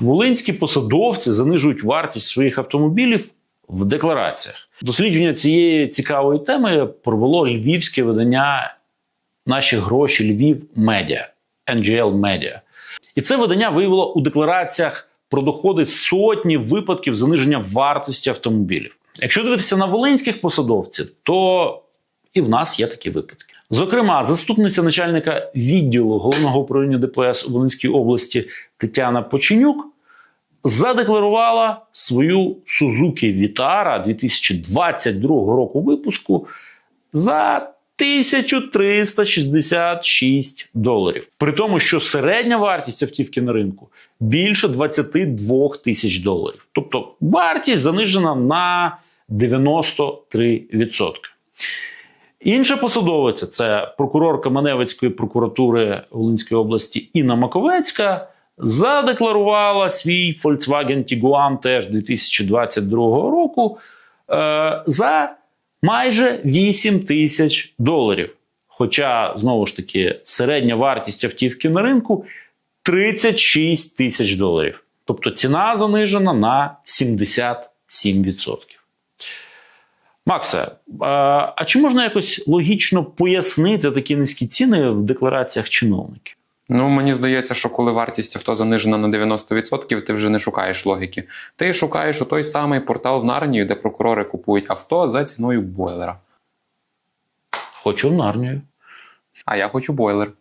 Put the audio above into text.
Волинські посадовці занижують вартість своїх автомобілів в деклараціях. Дослідження цієї цікавої теми провело львівське видання Наші гроші Львів Медіа NGL Media. І це видання виявило у деклараціях про доходи сотні випадків заниження вартості автомобілів. Якщо дивитися на волинських посадовців, то і в нас є такі випадки. Зокрема, заступниця начальника відділу головного управління ДПС у Волинській області Тетяна Поченюк задекларувала свою Suzuki Vitara 2022 року випуску за 1366 доларів. При тому, що середня вартість автівки на ринку більше 22 тисяч доларів. Тобто вартість занижена на 93%. Інша посадовиця це прокурорка Маневицької прокуратури Волинської області Інна Маковецька. Задекларувала свій Volkswagen Tiguan теж 2022 року е, за майже 8 тисяч доларів. Хоча, знову ж таки, середня вартість автівки на ринку 36 тисяч доларів. Тобто ціна занижена на 77%. Максе, а чи можна якось логічно пояснити такі низькі ціни в деклараціях чиновників? Ну, мені здається, що коли вартість авто занижена на 90%, ти вже не шукаєш логіки. Ти шукаєш у той самий портал в Нарнію, де прокурори купують авто за ціною бойлера. Хочу в Нарнію. А я хочу бойлер.